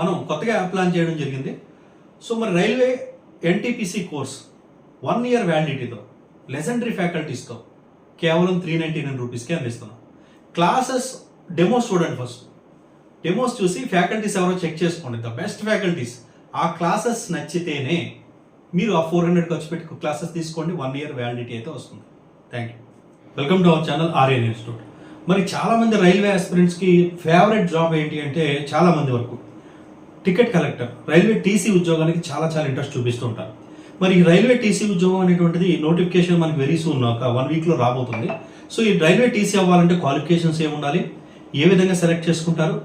మనం కొత్తగా ప్లాన్ చేయడం జరిగింది? సో మరి railway NTPC course one year వ్యాలిడిటీతో legendary ఫ్యాకల్టీస్తో కేవలం త్రీ నైంటీ నైన్ రూపీస్కే అందిస్తున్నాం. క్లాసెస్ డెమోస్ చూడండి ఫస్ట్. డెమోస్ చూసి ఫ్యాకల్టీస్ ఎవరో చెక్ చేసుకోండి. The best faculties. ఆ క్లాసెస్ నచ్చితేనే మీరు ఆ ఫోర్ హండ్రెడ్ ఖర్చు పెట్టి క్లాసెస్ తీసుకోండి. వన్ ఇయర్ వ్యాలిడిటీ అయితే వస్తుంది. Thank you welcome to our channel Aryan institute మరి చాలామంది రైల్వే ఆస్పిరెంట్స్కి ఫేవరెట్ జాబ్ ఏంటి అంటే చాలా మంది వరకు. టికెట్ కలెక్టర్ రైల్వే టీసీ ఉద్యోగానికి చాలా చాలా ఇంట్రెస్ట్ చూపిస్తూ ఉంటారు. మరి ఈ రైల్వే టీసీ ఉద్యోగం అనేటువంటిది నోటిఫికేషన్ మనకి వెరీ సూన్ ఒక వన్ వీక్లో రాబోతుంది. సో ఈ రైల్వే టీసీ అవ్వాలంటే క్వాలిఫికేషన్స్ ఏమి ఉండాలి? ఏ విధంగా సెలెక్ట్ చేసుకుంటారు?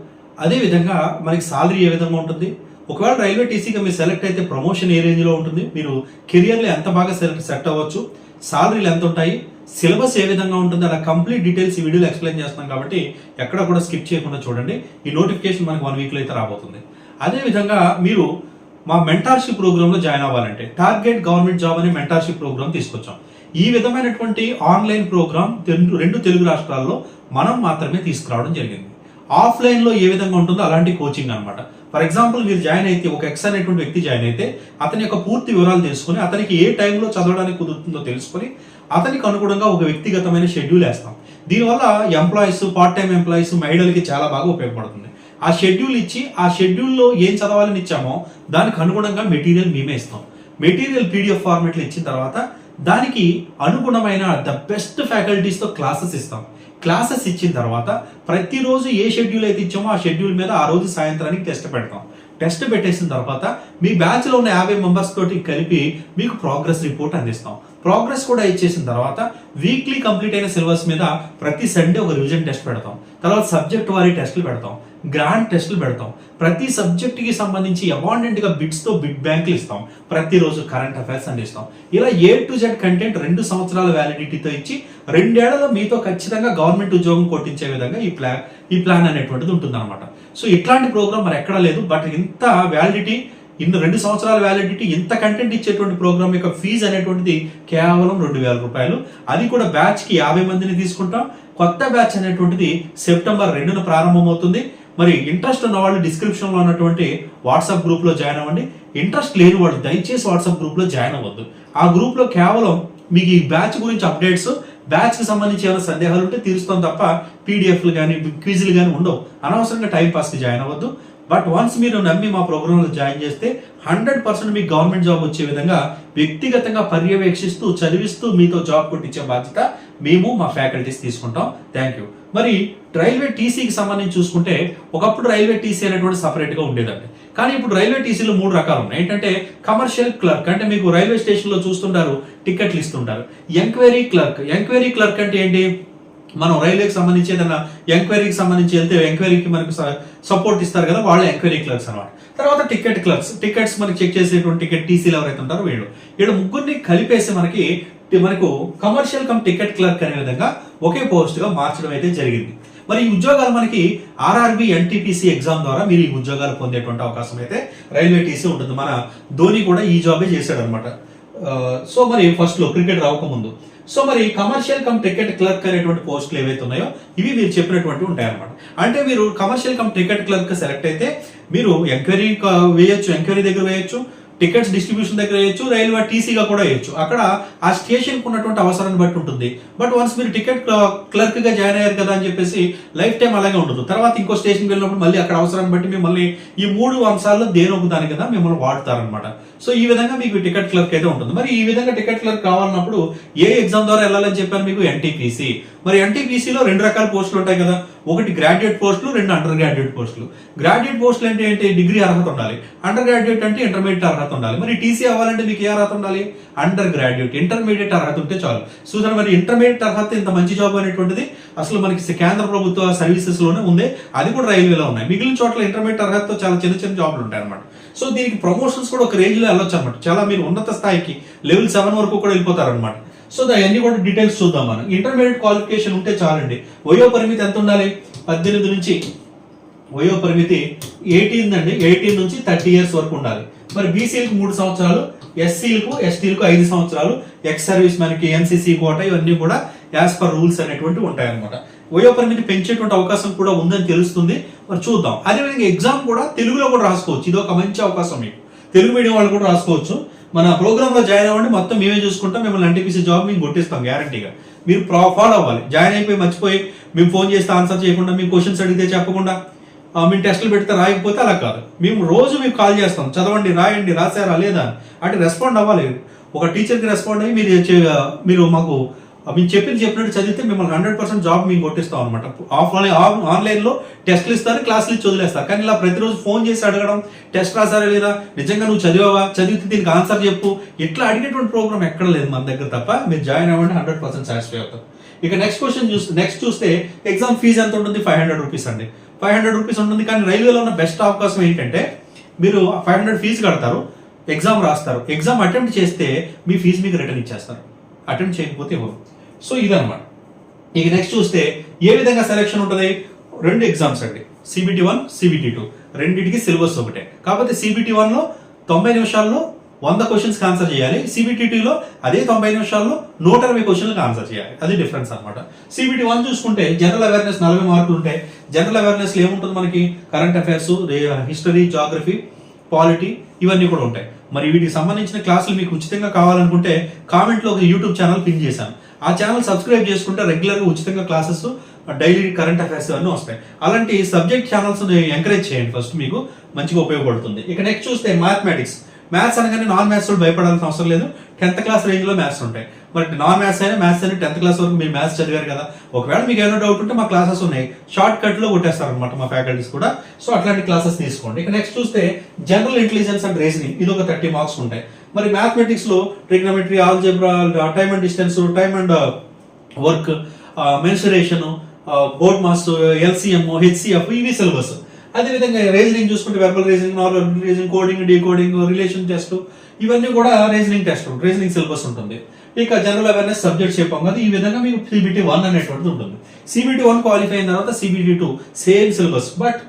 అదేవిధంగా మనకి సాలరీ ఏ విధంగా ఉంటుంది? ఒకవేళ రైల్వే టీసీగా మీరు సెలెక్ట్ అయితే ప్రమోషన్ ఏ రేంజ్లో ఉంటుంది? మీరు కెరియర్లో ఎంత బాగా సెలెక్ట్ సెట్ అవ్వచ్చు? సాలరీలు ఎంత ఉంటాయి? సిలబస్ ఏ విధంగా ఉంటుంది? అలా కంప్లీట్ డీటెయిల్స్ ఈ వీడియోలో ఎక్స్ప్లెయిన్ చేస్తున్నాం కాబట్టి ఎక్కడ కూడా స్కిప్ చేయకుండా చూడండి. ఈ నోటిఫికేషన్ మనకి వన్ వీక్లో అయితే రాబోతుంది. అదేవిధంగా మీరు మా మెంటార్షిప్ ప్రోగ్రాంలో జాయిన్ అవ్వాలంటే టార్గెట్ గవర్నమెంట్ జాబ్ అనే మెంటార్షిప్ ప్రోగ్రామ్ తీసుకొచ్చాం. ఈ విధమైనటువంటి ఆన్లైన్ ప్రోగ్రామ్ తెలు- రెండు తెలుగు రాష్ట్రాల్లో మనం మాత్రమే తీసుకురావడం జరిగింది. ఆఫ్లైన్లో ఏ విధంగా ఉంటుందో అలాంటి కోచింగ్ అనమాట ఫర్ ఎగ్జాంపుల్ మీరు జాయిన్ అయితే ఒక ఎక్స్ అనేటువంటి వ్యక్తి జాయిన్ అయితే అతని యొక్క పూర్తి వివరాలు తెలుసుకొని అతనికి ఏ టైంలో చదవడానికి కుదురుతుందో తెలుసుకొని అతనికి అనుగుణంగా ఒక వ్యక్తిగతమైన షెడ్యూల్ వేస్తాం. దీనివల్ల ఎంప్లాయీస్ పార్ట్ టైం ఎంప్లాయీస్ మహిళలకి చాలా బాగా ఉపయోగపడుతుంది. ఆ షెడ్యూల్ ఇచ్చి ఆ షెడ్యూల్లో ఏం చదవాలని ఇచ్చామో దానికి అనుగుణంగా మెటీరియల్ మేమే ఇస్తాం. మెటీరియల్ పీడిఎఫ్ ఫార్మెట్లో ఇచ్చిన తర్వాత దానికి అనుగుణమైన ద బెస్ట్ ఫ్యాకల్టీస్తో క్లాసెస్ ఇస్తాం. క్లాసెస్ ఇచ్చిన తర్వాత ప్రతిరోజు ఏ షెడ్యూల్ అయితే ఇచ్చామో ఆ షెడ్యూల్ మీద ఆ రోజు సాయంత్రానికి టెస్ట్ పెడతాం. టెస్ట్ పెట్టేసిన తర్వాత మీ బ్యాచ్లో ఉన్న యాభై మెంబర్స్ తోటి కలిపి మీకు ప్రోగ్రెస్ రిపోర్ట్ అందిస్తాం. ప్రోగ్రెస్ కూడా ఇచ్చేసిన తర్వాత వీక్లీ కంప్లీట్ అయిన సిలబస్ మీద ప్రతి సండే ఒక రివిజన్ టెస్ట్ పెడతాం. తర్వాత సబ్జెక్ట్ వారి టెస్టులు పెడతాం. గ్రాండ్ టెస్టులు పెడతాం. ప్రతి సబ్జెక్టుకి సంబంధించి అబాండెంట్గా బిడ్స్తో బిడ్ బిట్ బ్యాంకులు ఇస్తాం. ప్రతిరోజు కరెంట్ అఫైర్స్ అందిస్తాం ఇలా ఏ టు జెడ్ కంటెంట్ రెండు సంవత్సరాల వ్యాలిడిటీతో ఇచ్చి రెండేళ్ళలో మీతో ఖచ్చితంగా గవర్నమెంట్ ఉద్యోగం కొట్టించే విధంగా ఈ ప్లాన్ ఈ ప్లాన్ అనేటువంటిది ఉంటుందన్నమాట. సో ఇట్లాంటి ప్రోగ్రామ్ మరి ఎక్కడా లేదు. బట్ ఇంత వ్యాలిడిటీ ఇన్ని రెండు సంవత్సరాల వ్యాలిడిటీ ఇంత కంటెంట్ ఇచ్చేటువంటి ప్రోగ్రామ్ యొక్క ఫీజు అనేటువంటిది కేవలం రెండు వేల రూపాయలు. అది కూడా బ్యాచ్కి యాభై మందిని తీసుకుంటాం. కొత్త బ్యాచ్ అనేటువంటిది సెప్టెంబర్ రెండున ప్రారంభమవుతుంది. మరి ఇంట్రెస్ట్ ఉన్న వాళ్ళు డిస్క్రిప్షన్లో ఉన్నటువంటి వాట్సాప్ గ్రూప్లో జాయిన్ అవ్వండి. ఇంట్రెస్ట్ లేని వాళ్ళు దయచేసి వాట్సాప్ గ్రూప్లో జాయిన్ అవ్వద్దు. ఆ గ్రూప్లో కేవలం మీకు ఈ బ్యాచ్ గురించి అప్డేట్స్ బ్యాచ్కి సంబంధించి ఏమైనా సందేహాలు ఉంటే తీరుస్తాం తప్ప పీడిఎఫ్లు కానీ క్విజ్లు కానీ ఉండవు. అనవసరంగా టైం పాస్కి జాయిన్ అవ్వద్దు. బట్ వన్స్ మీరు నమ్మి మా ప్రోగ్రాంలో జాయిన్ చేస్తే హండ్రెడ్ పర్సెంట్ మీకు గవర్నమెంట్ జాబ్ వచ్చే విధంగా వ్యక్తిగతంగా పర్యవేక్షిస్తూ చదివిస్తూ మీతో జాబ్ కొట్టించే బాధ్యత మేము మా ఫ్యాకల్టీస్ తీసుకుంటాం. థ్యాంక్ యూ మరి రైల్వే టీసీకి సంబంధించి చూసుకుంటే ఒకప్పుడు రైల్వే టీసీ అనేటువంటి సపరేట్గా ఉండేదండి. కానీ ఇప్పుడు రైల్వే టీసీలో మూడు రకాలు ఉన్నాయి. ఏంటంటే కమర్షియల్ క్లర్క్ అంటే మీకు రైల్వే స్టేషన్లో చూస్తుంటారు టికెట్లు ఇస్తుంటారు. ఎంక్వైరీ క్లర్క్ ఎంక్వైరీ క్లర్క్ అంటే ఏంటి? మనం రైల్వేకి సంబంధించి ఏదైనా ఎంక్వైరీకి సంబంధించి వెళ్తే ఎంక్వైరీకి మనకు సపోర్ట్ ఇస్తారు కదా వాళ్ళు ఎంక్వైరీ క్లర్క్స్ అనమాట తర్వాత టికెట్ క్లర్క్స్ టికెట్స్ మనకి చెక్ చేసేటువంటి టికెట్ టీసీలు ఎవరైతే ఉంటారో వీళ్ళు. వీళ్ళు ముగ్గురిని కలిపేసి మనకి మనకు కమర్షియల్ కమ్ టికెట్ క్లర్క్ అనే విధంగా ఒకే పోస్ట్గా మార్చడం అయితే జరిగింది. మరి ఈ ఉద్యోగాలు మనకి ఆర్ఆర్బి ఎన్టీపీసీ ఎగ్జామ్ ద్వారా మీరు ఈ ఉద్యోగాలు పొందేటువంటి అవకాశం అయితే రైల్వే టీసీ ఉంటుంది. మన ధోని కూడా ఈ జాబే చేశాడు అనమాట సో మరి ఫస్ట్లో క్రికెట్ రాకముందు సో మరి కమర్షియల్ కమ్ టికెట్ క్లర్క్ అనేటువంటి పోస్టులు ఏవైతే ఉన్నాయో ఇవి మీరు చెప్పినటువంటి ఉంటాయి అనమాట అంటే మీరు commercial cum ticket clerk select అయితే మీరు ఎంక్వైరీ వేయొచ్చు ఎంక్వైరీ దగ్గర వేయొచ్చు టికెట్స్ డిస్ట్రిబ్యూషన్ దగ్గర వేయచ్చు రైల్వే టీసీగా కూడా వేయచ్చు. అక్కడ ఆ స్టేషన్కి ఉన్నటువంటి అవసరాన్ని బట్టి ఉంటుంది. బట్ వన్స్ మీరు టికెట్ క్లర్క్గా జాయిన్ అయ్యారు కదా అని చెప్పేసి లైఫ్ టైం అలాగే ఉండదు. తర్వాత ఇంకో స్టేషన్కి వెళ్ళినప్పుడు మళ్ళీ అక్కడ అవసరాన్ని బట్టి మిమ్మల్ని ఈ మూడు అంశాల్లో ఒక దాని కదా మిమ్మల్ని వాడతారనమాట సో ఈ విధంగా మీకు టికెట్ క్లర్క్ అయితే ఉంటుంది. మరి ఈ విధంగా టికెట్ క్లర్క్ కావాలన్నప్పుడు ఏ ఎగ్జామ్ ద్వారా వెళ్ళాలని చెప్పారు మీకు? ఎన్టీపీసీ. మరి ఎన్టీపీసీలో రెండు రకాల పోస్టులు ఉంటాయి కదా. ఒకటి గ్రాడ్యుయేట్ పోస్టులు రెండు అండర్ గ్రాడ్యుయేట్ పోస్టులు. గ్రాడ్యుయేట్ పోస్టులు అంటే ఏంటి? డిగ్రీ అర్హత ఉండాలి. అండర్ గ్రాడ్యుయేట్ అంటే ఇంటర్మీడియట్ అర్హత ఉండాలి. మరి టీసీ అవ్వాలంటే మీకు ఏ అర్హత ఉండాలి? అండర్ గ్రాడ్యుయేట్ ఇంటర్మీడియట్ అర్హత ఉంటే చాలు. సూచన మరి ఇంటర్మీడియట్ అర్హత ఇంత మంచి జాబ్ అనేటువంటిది? అసలు మనకి కేంద్ర ప్రభుత్వ సర్వీసెస్లోనే ఉంది. అది కూడా రైల్వేలో ఉన్నాయి. మిగిలిన చోట్ల ఇంటర్మీడియట్ అర్హతతో చాలా చిన్న చిన్న జాబ్లు ఉంటాయి అనమాట సో దీనికి ప్రమోషన్స్ కూడా ఒక రేంజ్లో వెళ్ళొచ్చు అనమాట చాలా మీరు ఉన్నత స్థాయికి లెవెల్ సెవెన్ వరకు కూడా వెళ్ళిపోతారు అనమాట సో అవన్నీ కూడా డీటెయిల్స్ చూద్దాం మనం. ఇంటర్మీడియట్ క్వాలిఫికేషన్ ఉంటే చాలండి. వయో పరిమితి ఎంత ఉండాలి? పద్దెనిమిది నుంచి వయో పరిమితి ఎయిటీన్ అండి. ఎయిటీన్ నుంచి థర్టీ ఇయర్స్ వరకు ఉండాలి. మరి బీసీలకు మూడు సంవత్సరాలు ఎస్సీలకు ఎస్టీలకు ఐదు సంవత్సరాలు ఎక్స్ సర్వీస్ మనకి ఎన్సీసీ కోట ఇవన్నీ కూడా యాజ్ పర్ రూల్స్ అనేటువంటి ఉంటాయన్నమాట. వయో పరిమితి పెంచేటువంటి అవకాశం కూడా ఉందని తెలుస్తుంది. మరి చూద్దాం. అదేవిధంగా ఎగ్జామ్ కూడా తెలుగులో కూడా రాసుకోవచ్చు. ఇది ఒక మంచి అవకాశం మీకు. తెలుగు మీడియం వాళ్ళు కూడా రాసుకోవచ్చు. మన ప్రోగ్రామ్లో జాయిన్ అవ్వండి మొత్తం మేమే చూసుకుంటాం మిమ్మల్ని ఎన్టీపీసీ జాబ్ మేము కొట్టిస్తాం గ్యారంటీగా మీరు ఫాలో అవ్వాలి. జాయిన్ అయిపోయి మర్చిపోయి మేము ఫోన్ చేస్తే ఆన్సర్ చేయకుండా మేము క్వశ్చన్స్ అడిగితే చెప్పకుండా మేము టెస్టులు పెడితే రాయకపోతే అలా కాదు. మేము రోజు మీకు కాల్ చేస్తాం. చదవండి రాయండి రాసారా లేదా అని. అంటే రెస్పాండ్ అవ్వాలి ఒక టీచర్కి రెస్పాండ్ అయ్యి మీరు మీరు మాకు ఆ, మేము చెప్పింది చెప్పినట్టు చదివితే మిమ్మల్ని హండ్రెడ్ పర్సెంట్ జాబ్ మేము కొట్టిస్తాం అనమాట ఆఫ్లైన్ ఆన్లైన్లో టెస్ట్లు ఇస్తారు క్లాసులు ఇచ్చి వదిలేస్తారు. కానీ ఇలా ప్రతిరోజు ఫోన్ చేసి అడగడం టెస్ట్ రాసారా లేదా నిజంగా నువ్వు చదివావా చదివితే దీనికి ఆన్సర్ చెప్పు. ఇట్లా అడిగేటువంటి ప్రోగ్రామ్ ఎక్కడ లేదు మన దగ్గర తప్ప. మీరు జాయిన్ అవ్వండి హండ్రెడ్ పర్సెంట్ సాటిస్ఫై అవుతారు ఇక నెక్స్ట్ క్వశ్చన్ చూస్తే నెక్స్ట్ చూస్తే ఎగ్జామ్ ఫీజు ఎంత ఉంటుంది? ఫైవ్ హండ్రెడ్ రూపీస్ అండి. ఫైవ్ హండ్రెడ్ రూపీస్ ఉంటుంది కానీ రైల్వేలో ఉన్న బెస్ట్ అవకాశం ఏంటంటే మీరు ఫైవ్ హండ్రెడ్ ఫీజు కడతారు ఎగ్జామ్ రాస్తారు. ఎగ్జామ్ అటెంప్ట్ చేస్తే మీ ఫీజు మీకు రిటర్న్ ఇచ్చేస్తారు. అటెంప్ట్ చేయకపోతే ఇవ్వరు. సో ఇదన్నమాట. ఇక నెక్స్ట్ చూస్తే ఏ విధంగా సెలెక్షన్ ఉంటుంది? రెండు ఎగ్జామ్స్ అండి. సిబిటి వన్ సిబిటి టూ రెండింటికి సిలబస్ ఒకటే. కాకపోతే సిబిటి వన్లో తొంభై నిమిషాల్లో వంద క్వశ్చన్స్ ఆన్సర్ చేయాలి. సిబిటి టూలో అదే తొంభై నిమిషాల్లో నూట అరవై క్వశ్చన్లకు ఆన్సర్ చేయాలి. అది డిఫరెన్స్ అనమాట సిబిటి వన్ చూసుకుంటే జనరల్ అవేర్నెస్ నలభై మార్కులు ఉంటాయి. జనరల్ అవేర్నెస్లో ఏముంటుంది మనకి? Current affairs history geography polity ఇవన్నీ కూడా ఉంటాయి. మరి వీటికి సంబంధించిన క్లాసులు మీకు ఉచితంగా కావాలనుకుంటే కామెంట్లో ఒక యూట్యూబ్ ఛానల్ పిన్ చేశాను. ఆ ఛానల్ సబ్స్క్రైబ్ చేసుకుంటే రెగ్యులర్గా ఉచితంగా క్లాసెస్ డైలీ కరెంట్ అఫైర్స్ అన్నీ వస్తాయి. అలాంటి సబ్జెక్ట్ ఛానల్స్ ఎంకరేజ్ చేయండి ఫస్ట్ మీకు మంచిగా ఉపయోగపడుతుంది. ఇక నెక్స్ట్ చూస్తే మ్యాథమెటిక్స్ మ్యాథ్స్ అనగానే నాన్ మ్యాథ్స్ భయపడాల్సిన అవసరం లేదు. టెన్త్ క్లాస్ రేంజ్లో మ్యాథ్స్ ఉంటాయి. మరి నాన్ మ్యాథ్స్ అయినా మ్యాథ్స్ అయినా టెన్త్ క్లాస్ వరకు మీరు మ్యాథ్స్ చదివారు కదా. ఒకవేళ మీకు ఏదో డౌట్ ఉంటే మా క్లాసెస్ ఉన్నాయి. షార్ట్ కట్లో కొట్టేస్తారనమాట మా ఫ్యాకల్టీస్ కూడా. సో అట్లాంటి క్లాసెస్ తీసుకోండి. ఇక నెక్స్ట్ చూస్తే జనరల్ ఇంటెలిజెన్స్ అండ్ రీజనింగ్ ఇది ఒక థర్టీ మార్క్స్ ఉంటాయి. మరి మ్యాథమెటిక్స్లో trigonometry algebra time and distance time and work mensuration BODMAS LCM HCF ఇవి సిలబస్ అదేవిధంగా రీజనింగ్ చూసుకుంటే verbal reasoning normal reasoning coding decoding relation test ఇవన్నీ కూడా రీజనింగ్ టెస్ట్ రీజనింగ్ సిలబస్ ఉంటుంది. ఇక జనరల్ అవేర్నెస్ సబ్జెక్ట్ చెప్పాం కదా ఈ విధంగా మీకు సిబిటి వన్ అనేటువంటిది ఉంటుంది. సిబిటి వన్ క్వాలిఫై అయిన తర్వాత CBT two same syllabus but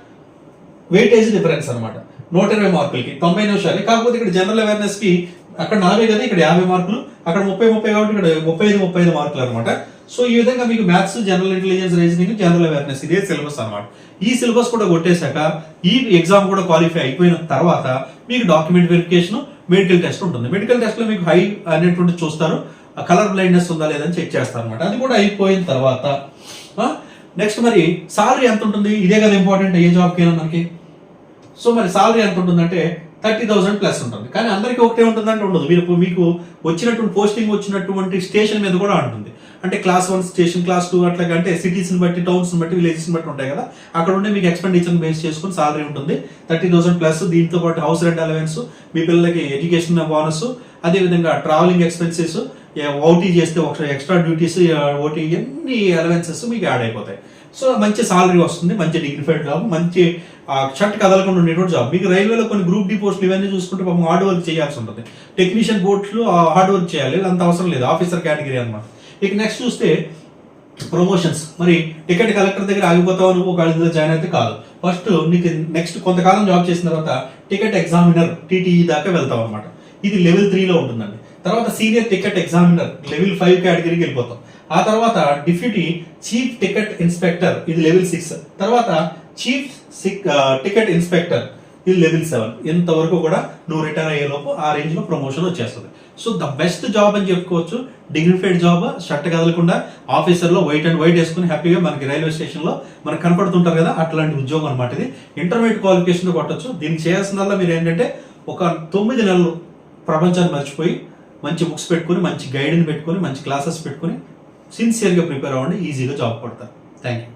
weightage difference అనమాట నూట ఇరవై మార్కులకి తొంభై నిమిషాలు కాకపోతే ఇక్కడ జనరల్ అవేర్నెస్కి అక్కడ నలభై కదా ఇక్కడ యాభై మార్కులు అక్కడ ముప్పై ముప్పై కాబట్టి ఇక్కడ ముప్పై ఐదు ముప్పై ఐదు మార్కులు అనమాట సో ఈ విధంగా మీకు maths general intelligence reasoning general awareness ఇదే సిలబస్ అనమాట ఈ సిలబస్ కూడా కొట్టేశాక ఈ ఎగ్జామ్ కూడా క్వాలిఫై అయిపోయిన తర్వాత మీకు డాక్యుమెంట్ వెరిఫికేషన్ మెడికల్ టెస్ట్ ఉంటుంది. మెడికల్ టెస్ట్లో మీకు హై అనేటువంటి చూస్తారు. కలర్ బ్లైండ్నెస్ ఉందా లేదని చెక్ చేస్తారు అనమాట అది కూడా అయిపోయిన తర్వాత నెక్స్ట్ మరి సాలరీ ఎంత ఉంటుంది? ఇదే కదా ఇంపార్టెంట్ ఏ జాబ్కి అయినా మనకి. సో మరి సాలరీ ఎంత ఉంటుందంటే థర్టీ థౌసండ్ ప్లస్ ఉంటుంది. కానీ అందరికీ ఒకటే ఉంటుందంటే ఉండదు. మీరు మీకు వచ్చినటువంటి పోస్టింగ్ వచ్చినటువంటి స్టేషన్ మీద కూడా ఉంటుంది. అంటే class one station class two అట్లా అంటే సిటీస్ని బట్టి టౌన్స్ని బట్టి విలేజెస్ని బట్టి ఉంటాయి కదా. అక్కడ ఉండే మీకు ఎక్స్పెండిచర్ని బేస్ చేసుకుని సాలరీ ఉంటుంది. థర్టీ థౌసండ్ ప్లస్ దీంతో పాటు హౌస్ రెంట్ అలవెన్స్ మీ పిల్లలకి ఎడ్యుకేషన్ బోనస్ అదేవిధంగా ట్రావెలింగ్ ఎక్స్పెన్సెస్ ఓటీ చేస్తే ఒక ఎక్స్ట్రా డ్యూటీస్ ఓటీ ఇవన్నీ అలవెన్సెస్ మీకు యాడ్ అయిపోతాయి. సో మంచి సాలరీ వస్తుంది మంచి డిగ్నిఫైడ్ జాబ్ మంచి షర్ట్ కదలకుండా ఉండేటువంటి జాబ్ మీకు రైల్వేలో కొన్ని గ్రూప్ డి పోస్టులు ఇవన్నీ చూసుకుంటే పాపం హార్డ్ వర్క్ చేయాల్సి ఉంటుంది. టెక్నీషియన్ పోస్టులు హార్డ్ వర్క్ చేయాలి అంత అవసరం లేదు ఆఫీసర్ కేటగిరీ అనమాట ఇక నెక్స్ట్ చూస్తే ప్రమోషన్స్ మరి టికెట్ కలెక్టర్ దగ్గర ఆగిపోతావు నువ్వు ఒక జాయిన్ అయితే కాదు. ఫస్ట్ నీకు నెక్స్ట్ కొంతకాలం జాబ్ చేసిన తర్వాత టికెట్ ఎగ్జామినర్ టీటీఈ దాకా వెళ్తావు అనమాట ఇది లెవెల్ త్రీలో ఉంటుందండి. తర్వాత senior ticket examiner level five కేటగిరీకి వెళ్ళిపోతాం ఆ తర్వాత డిప్యూటీ చీఫ్ టికెట్ ఇన్స్పెక్టర్ ఇది లెవెల్ సిక్స్ తర్వాత చీఫ్ టికెట్ ఇన్స్పెక్టర్ ఇది లెవెల్ సెవెన్ ఇంతవరకు కూడా నువ్వు రిటైర్ అయ్యే లోపు ఆ రేంజ్లో ప్రమోషన్ వచ్చేస్తుంది. సో ద బెస్ట్ జాబ్ అని చెప్పుకోవచ్చు డిగ్నిఫైడ్ జాబ్ షర్ట్ కదలకుండా ఆఫీసర్లో వైట్ అండ్ వైట్ వేసుకుని హ్యాపీగా మనకి రైల్వే స్టేషన్లో మనకు కనపడుతుంటారు కదా అట్లాంటి ఉద్యోగం అనమాట ఇది. ఇంటర్మీడియట్ క్వాలిఫికేషన్ కొట్టచ్చు. దీన్ని చేయాల్సిందల్లా మీరు ఏంటంటే ఒక తొమ్మిది నెలలు ప్రపంచాన్ని మర్చిపోయి మంచి బుక్స్ పెట్టుకుని మంచి గైడ్ని పెట్టుకుని మంచి క్లాసెస్ పెట్టుకుని సిన్సియర్గా ప్రిపేర్ అవ్వండి ఈజీగా జాబ్ కొడతారు. Thank you